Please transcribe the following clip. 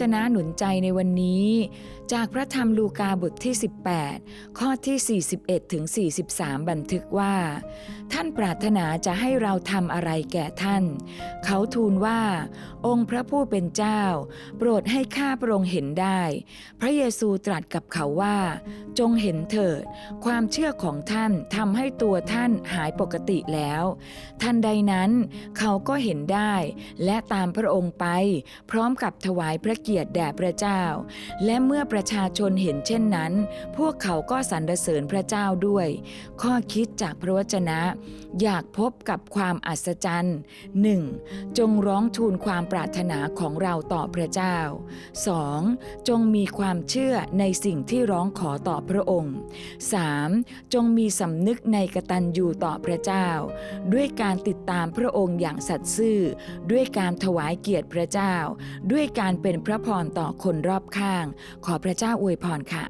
จนะหนุนใจในวันนี้ จากพระธรรมลูกาบทที่ 18 ข้อที่ 41ถึง43 บันทึกว่า ท่านปรารถนาจะให้เราทำอะไรแก่ท่าน เขาทูลว่า องค์พระผู้เป็นเจ้า โปรดให้ข้าพระองค์เห็นได้ พระเยซูตรัสกับเขาว่า จงเห็นเถิด ความเชื่อของท่านทำให้ตัวท่านหายปกติแล้ว ทันใดนั้น เขาก็เห็นได้ และตามพระองค์ไป พร้อมกับถวายพระเกียรติแด่พระเจ้า และเมื่อประชาชนเห็นเช่นนั้น พวกเขาก็สรรเสริญพระเจ้าด้วย ข้อคิดจากพระวจนะ อยากพบกับความอัศจรรย์ 1. จงร้องทูลความปรารถนาของเราต่อพระเจ้า 2. จงมีความเชื่อในสิ่งที่ร้องขอต่อพระองค์ 3. จงมีสำนึกในกตัญญูต่อพระเจ้า ด้วยการติดตามพระองค์อย่างสัตย์ซื่อ ด้วยการถวายเกียรติพระเจ้า ด้วยการเป็นพระพรต่อคนรอบข้าง ขอพระเจ้าอวยพรค่ะ